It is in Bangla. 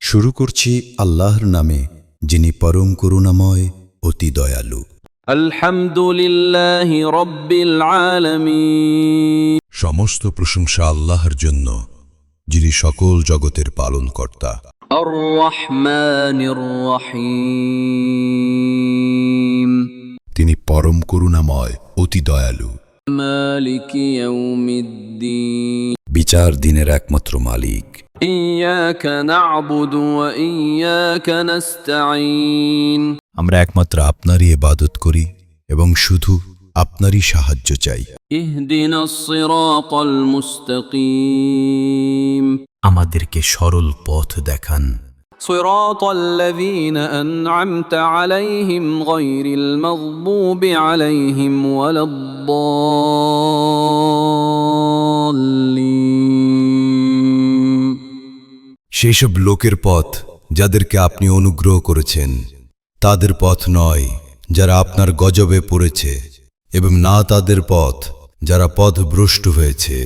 শুরু করছি আল্লাহর নামে যিনি পরম করুণাময় অতি দয়ালু। আলহামদুলিল্লাহ রব্বিল আলামিন। সমস্ত প্রশংসা আল্লাহর জন্য যিনি সকল জগতের পালনকর্তা। তিনি পরম করুণাময় অতি দয়ালু। মালিকি ইয়াউমিদ্দিন। বিচার দিনের একমাত্র মালিক إياك نعبد وإياك نستعين আমরা একমাত্র আপনারই ইবাদত করি এবং শুধু আপনারই সাহায্য চাই اهدنا الصراط المستقيم আমাদেরকে সরল পথ দেখান صراط الذين أنعمت عليهم غير المغضوب عليهم ولا الضالين সেই সব লোকের পথ যাদেরকে আপনি অনুগ্রহ করেছেন, তাদের পথ নয় যারা আপনার গজবে পড়েছে, এবং না তাদের পথ যারা পথ ভ্রষ্ট হয়েছে।